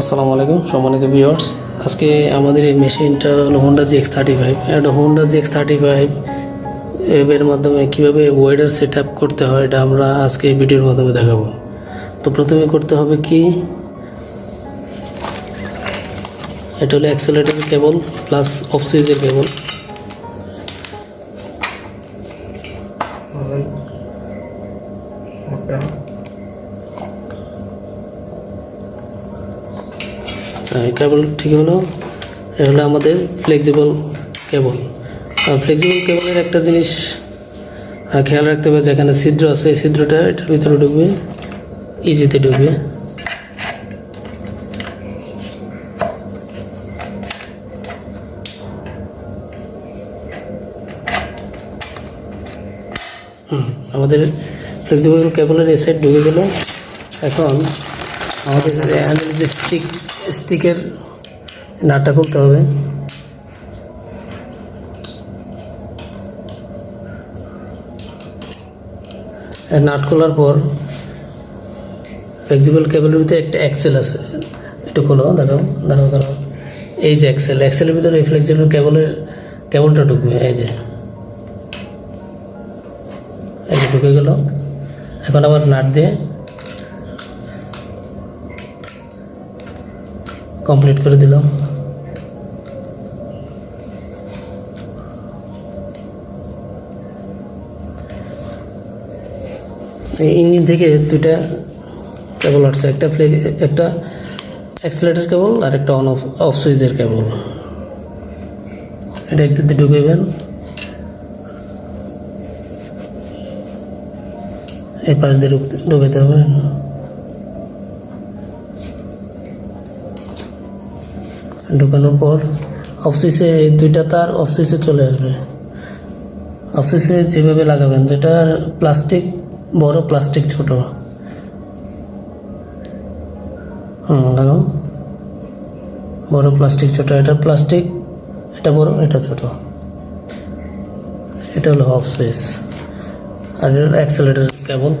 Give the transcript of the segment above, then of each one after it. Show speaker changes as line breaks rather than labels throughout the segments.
আসসালামু আলাইকুম, সম্মানিত ভিউয়ার্স আজকে আমাদের এই মেশিনটা হলো Honda G X thirty five একটা Honda G X thirty five এর মাধ্যমে কীভাবে ওয়েডার সেট আপ করতে হয়, এটা আমরা আজকে এই ভিডিওর মাধ্যমে দেখাবো। তো প্রথমে করতে হবে কি? এটা হলো অ্যাক্সেলেটর কেবল প্লাস অফ সুইচের কেবল কেবল ঠিক হলো। এ হলো আমাদের ফ্লেক্সিবল কেবল আর ফ্লেক্সিবল কেবলের একটা জিনিস খেয়াল রাখতে হবে যেখানে ছিদ্র আছে এই ছিদ্রটা এটার ভিতরে ঢুকবে ইজিতে ঢুকবে। হুম, আমাদের ফ্লেক্সিবল কেবলের এই সাইড ঢুকে গেল। এখন আমাদের যে স্টিক স্টিকের নাটটা খুলতে হবে। নাট খোলার পর ফ্লেক্সিবল কেবলের ভিতরে একটা অ্যাক্সেল আছে। একটু খোলো দেখাও দাঁড়াও দাঁড়াও। এই যে অ্যাক্সেল অ্যাক্সেলের ভিতরে এই ফ্লেক্সিবল কেবলের কেবলটা ঢুকবে, এই যে। এই যে ঢুকে গেল। এখন আবার নাট দিয়ে কমপ্লিট করে দিলাম। এই ইঞ্জিন থেকে দুইটা কেবল আসছে, একটা ফ্লে একটা অ্যাক্সিলেটার কেবল আর একটা অন অফ অফ সুইচের কেবল। এটা একটু ঢুকাইবেন। এই পাশ দিয়ে ঢুকতে- ঢুকাইতে হবে। ঢুকানোর পর অফিসে এই দুইটা তার অফিসে চলে আসবে। অফিসে যেভাবে লাগাবেন যেটার প্লাস্টিক, বড় প্লাস্টিক ছোট। হুম, লাগাও। বড় প্লাস্টিক ছোট, এটা প্লাস্টিক, এটা বড়, এটা ছোট। এটা হলো অফ সুইচ আর অ্যাক্সেলেটার কেবল।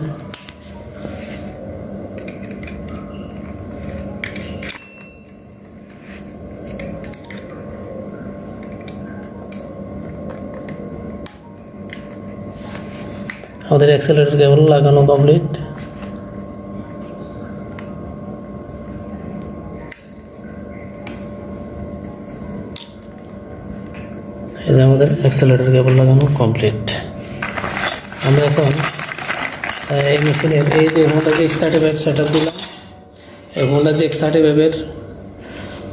আমাদের অ্যাক্সেলেটার কেবল লাগানো কমপ্লিট এই যে আমাদের অ্যাক্সেলেটার কেবল লাগানো কমপ্লিট আমরা এখন এই মেশিনের এই যে Honda G X thirty five set up দিলাম এই হোন্ডা জি এক্স থার্টি ফাইভের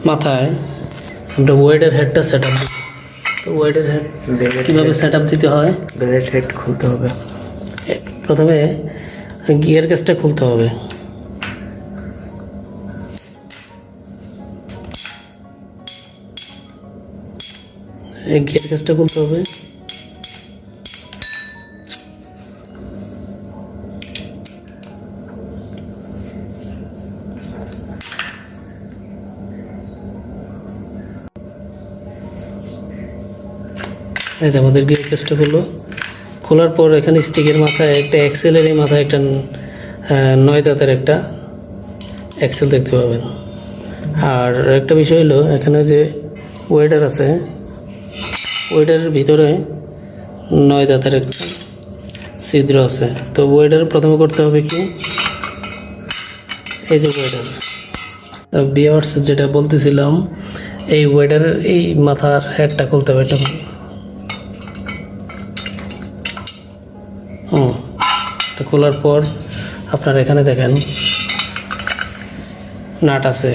মাথায় আমরা ওয়েডের হেডটা সেট আপ দিই তো ওয়েডের হেড কীভাবে সেট আপ দিতে হয়?
ব্লেড হেড খুলতে হবে।
প্রথমে গিয়ার গ্যাসটা খুলতে হবে। গিয়ার গ্যাসটা খুলতে হবে। আমাদের গিয়ার গ্যাসটা খুললো। খোলার পর এখানে স্টিকের মাথায় একটা এক্সেলের এই মাথায় একটা নয় দাঁতের একটা এক্সেল দেখতে পাবেন। আর একটা বিষয় হলো, এখানে যে ওয়েডার আছে, ওয়েডারের ভিতরে নয় দাঁতের একটা ছিদ্র আছে। তো ওয়েডার প্রথমে করতে হবে কি? এই যে ওয়েডার। বিয়ার্স যেটা বলতেছিলাম, এই ওয়েডারের এই মাথার হেডটা খুলতে হবে। এটা এটা খোলার পর আপনার এখানে দেখেন নাট আছে।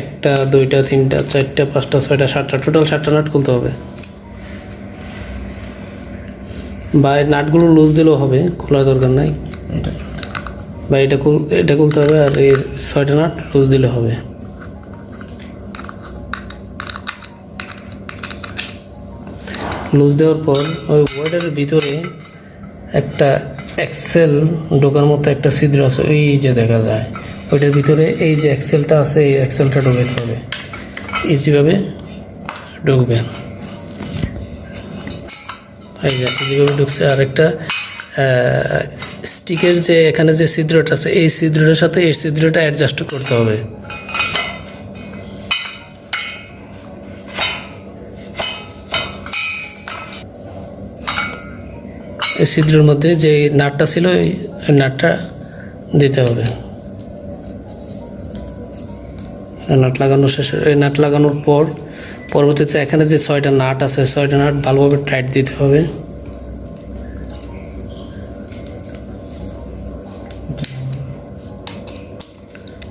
একটা দুইটা তিনটা চারটা পাঁচটা ছয়টা সাতটা টোটাল সাতটা নাট খুলতে হবে। বা নাটগুলো লুজ দিলেও হবে খোলার দরকার নাই। বা এটা এটা খুলতে হবে আর এই ছয়টা নাট লুজ দিলে হবে। লুজ দেওয়ার পর ওই ওয়ার্ডের ভিতরে একটা এক্সেল ঢোকার মতো একটা ছিদ্র আছে এই যে দেখা যায়। ওইটার ভিতরে এই যে এক্সেলটা আছে, এই এক্সেলটা ঢোকাতে হবে। ইজিভাবে ঢুকবে এই যে ইজিভাবে ঢুকছে আর একটা স্টিকের যে এখানে যে ছিদ্রটা আছে, এই ছিদ্রটার সাথে এই ছিদ্রটা অ্যাডজাস্ট করতে হবে। এই ছিদ্রের মধ্যে যে নাটটা ছিল, এই নাটটা দিতে হবে। নাট লাগানো শেষ এই নাট লাগানোর পর পরবর্তীতে এখানে যে ছয়টা নাট আছে, ছয়টা নাট ভালোভাবে টাইট দিতে হবে।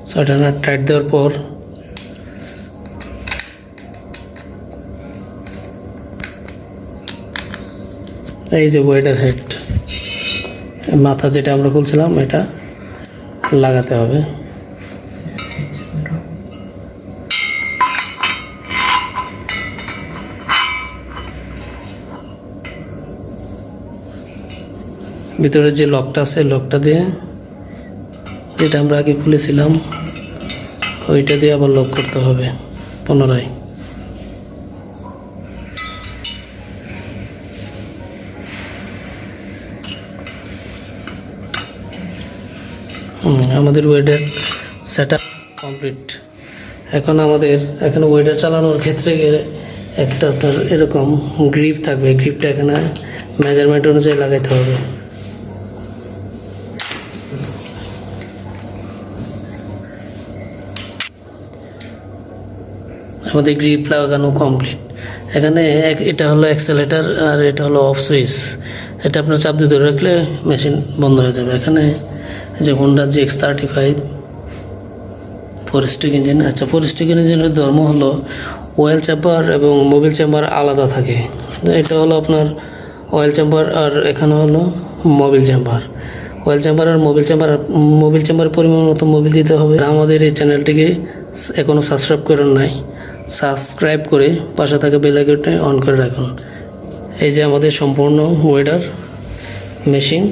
ছয়টা নাট টাইট দেওয়ার পর এই যে ওয়েডার হেড মাথা যেটা আমরা খুলছিলাম, এটা লাগাতে হবে। ভিতরে যে লকটা আছে, লকটা দিয়ে যেটা আমরা আগে খুলেছিলাম, ওইটা দিয়ে আবার লক করতে হবে পুনরায়। আমাদের ওয়েডার সেট কমপ্লিট এখন আমাদের, এখানে ওয়েডার চালানোর ক্ষেত্রে একটা আপনার এরকম গ্রিপ থাকবে। গ্রিপটা এখানে মেজারমেন্ট অনুযায়ী লাগাইতে হবে। আমাদের গ্রিপ লাগানো কমপ্লিট এখানে এটা হলো অ্যাক্সেলেটার আর এটা হলো অফ সুইচ এটা আপনার চাপ দিয়ে ধরে রাখলে মেশিন বন্ধ হয়ে যাবে। এখানে যে Honda G X thirty five four stroke engine আচ্ছা ফোরেস্টিক ইঞ্জিনের ধর্ম হলো ওয়েল চেম্বার এবং মোবিল চেম্বার আলাদা থাকে। এটা হলো আপনার অয়েল চেম্বার আর এখানে হলো মোবিল চেম্বার অয়েল চেম্বার আর মোবিল চেম্বার মোবিল চেম্বারের পরিমাণ মতো মোবিল দিতে হবে। আমাদের এই চ্যানেলটিকে এখনও সাবস্ক্রাইব করেন নাই সাবস্ক্রাইব করে পাশে থাকা বেল আইকনটি অন করে রাখুন। এই যে আমাদের সম্পূর্ণ ওয়েডার মেশিন